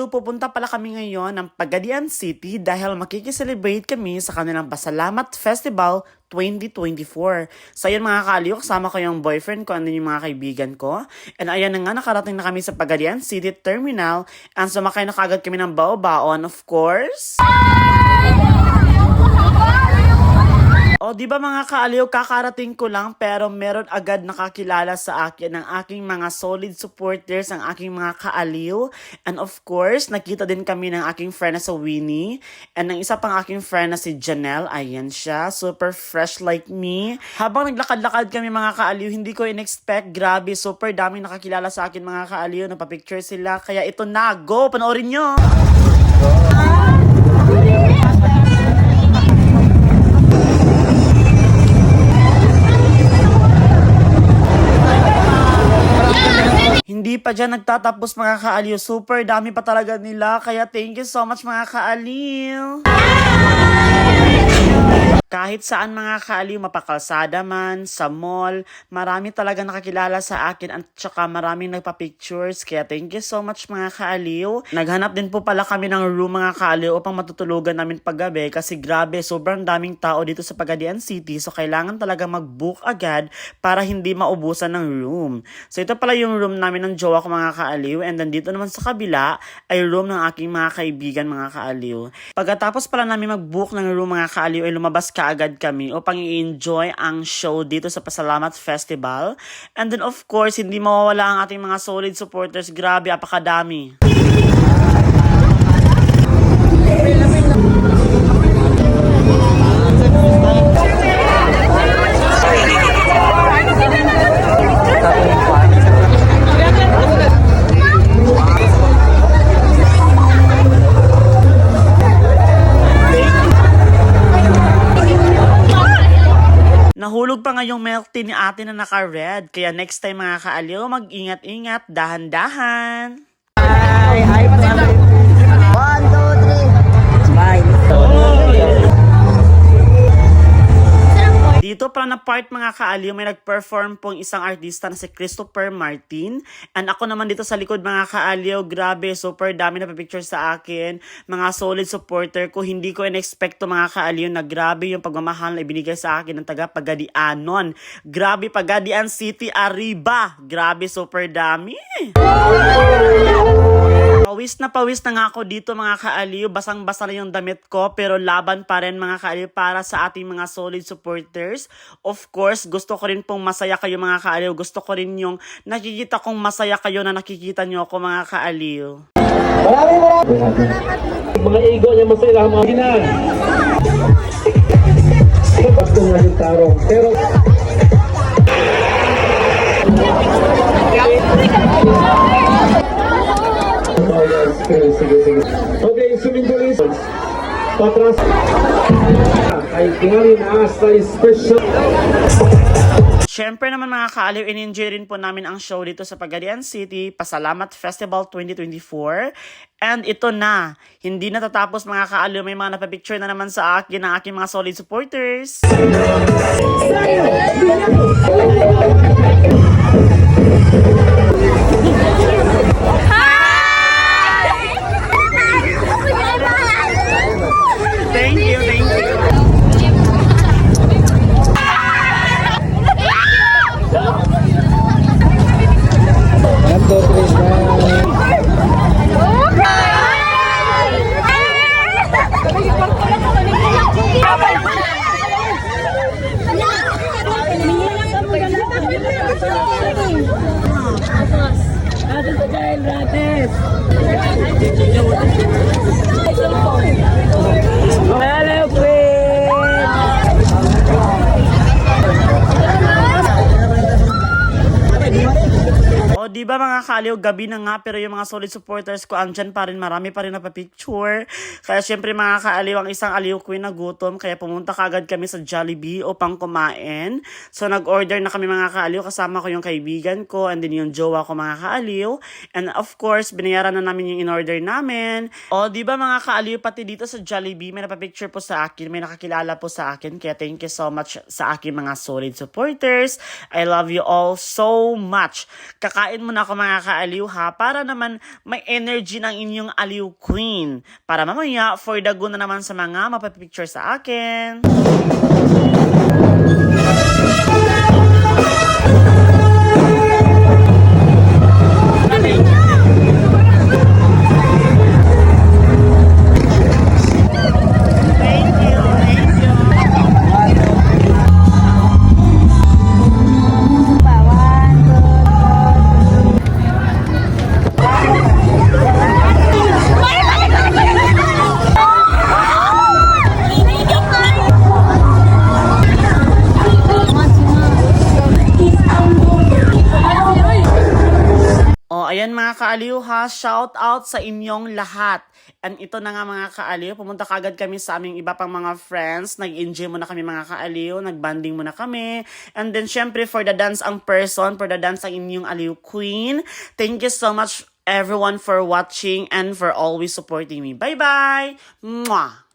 kaaliw, pupunta pala kami ngayon ng Pagadian City dahil makikiselebrate kami sa kanilang Pasalamat Festival 2024. So ayun mga kaaliw, kasama ko yung boyfriend ko and then yung mga kaibigan ko. And ayan na nga, nakarating na kami sa Pagadian City Terminal and sumakay na kagad kami ng bao-baon of course. O, di ba mga kaaliw, kakarating ko lang pero meron agad nakakilala sa akin ng aking mga solid supporters, ang aking mga kaaliw. And of course, nakita din kami ng aking friend na sa Winnie. And ng isa pang aking friend na si Janelle, ayan siya, super fresh like me. Habang naglakad-lakad kami mga kaaliw, hindi ko in-expect, grabe, super daming nakakilala sa akin mga kaaliw, napapicture sila. Kaya ito na, go, panoorin nyo! Hindi pa dyan nagtatapos mga kaaliw. Super dami pa talaga nila. Kaya thank you so much mga kaaliw. Kahit saan mga kaaliw, mapakalsada man, sa mall, marami talaga nakakilala sa akin at saka maraming nagpa-pictures. Kaya thank you so much mga kaaliw. Naghanap din po pala kami ng room mga kaaliw upang matutulugan namin paggabi kasi grabe, sobrang daming tao dito sa Pagadian City. So kailangan talaga mag-book agad para hindi maubusan ng room. So ito pala yung room namin ng jowa ko mga kaaliw and then dito naman sa kabila ay room ng aking mga kaibigan mga kaaliw. Pagkatapos pala namin mag-book ng room mga kaaliw ay lumabas kaagad kami upang i-enjoy ang show dito sa Pasalamat Festival. And then of course, hindi mawawala ang ating mga solid supporters. Grabe, apakadami. Nahulog pa nga yung milk tea ni ate na naka-red. Kaya next time mga kaaliw, mag-ingat-ingat, dahan-dahan. Hi, hi, Dito pala na part mga kaaliw, may nag-perform pong isang artista na si Christopher Martin. And ako naman dito sa likod mga kaaliw, grabe, super dami na picture sa akin. Mga solid supporter ko, hindi ko in-expect to mga kaaliw na grabe yung pagmamahal na ibinigay sa akin ng taga Pagadianon. Grabe, Pagadian City, Arriba. Grabe, super dami. Pawis na pawis na nga ako dito mga kaaliw. Basang-basa na yung damit ko pero laban pa rin mga kaaliw para sa ating mga solid supporters. Of course, gusto ko rin pong masaya kayo mga kaaliw. Gusto ko rin yung nakikita kong masaya kayo na nakikita nyo ako mga kaaliw. mga igo niya masaya mga ginan. Gusto nga yung tarong. Pero Sige, sige, sige. Okay, sumindulis. Patras. Ay tingali na sa special. Siyempre naman mga kaaliw, in-enjoy rin po namin ang show dito sa Pagadian City, Pasalamat Festival 2024. And ito na, hindi natatapos mga kaaliw, may mga napapicture na naman sa akin ng aking mga solid supporters. Thank you. O, di ba mga kaaliw, gabi na nga, pero yung mga solid supporters ko, andyan pa rin, marami pa rin napapicture. Kaya syempre mga kaaliw, ang isang aliw queen na gutom, kaya pumunta kagad kami sa Jollibee upang kumain. So, nag-order na kami mga kaaliw, kasama ko yung kaibigan ko, and then yung jowa ko mga kaaliw. And of course, binayaran na namin yung in-order namin. O, di ba mga kaaliw, pati dito sa Jollibee, may napapicture po sa akin, may nakakilala po sa akin, kaya thank you so much sa aking mga solid supporters. I love you all so much. Kakain muna muna ako mga kaaliw ha, para naman may energy ng inyong aliw queen. Para mamaya, for the good na naman sa mga mapapicture sa akin. Ayan mga kaaliw ha, shout out sa inyong lahat. And ito na nga mga kaaliw, pumunta kagad kami sa aming iba pang mga friends. Nag-enjoy muna kami mga kaaliw, nag-banding muna kami. And then syempre for the dance ang person, for the dance ang inyong aliw queen. Thank you so much everyone for watching and for always supporting me. Bye-bye! Mwah!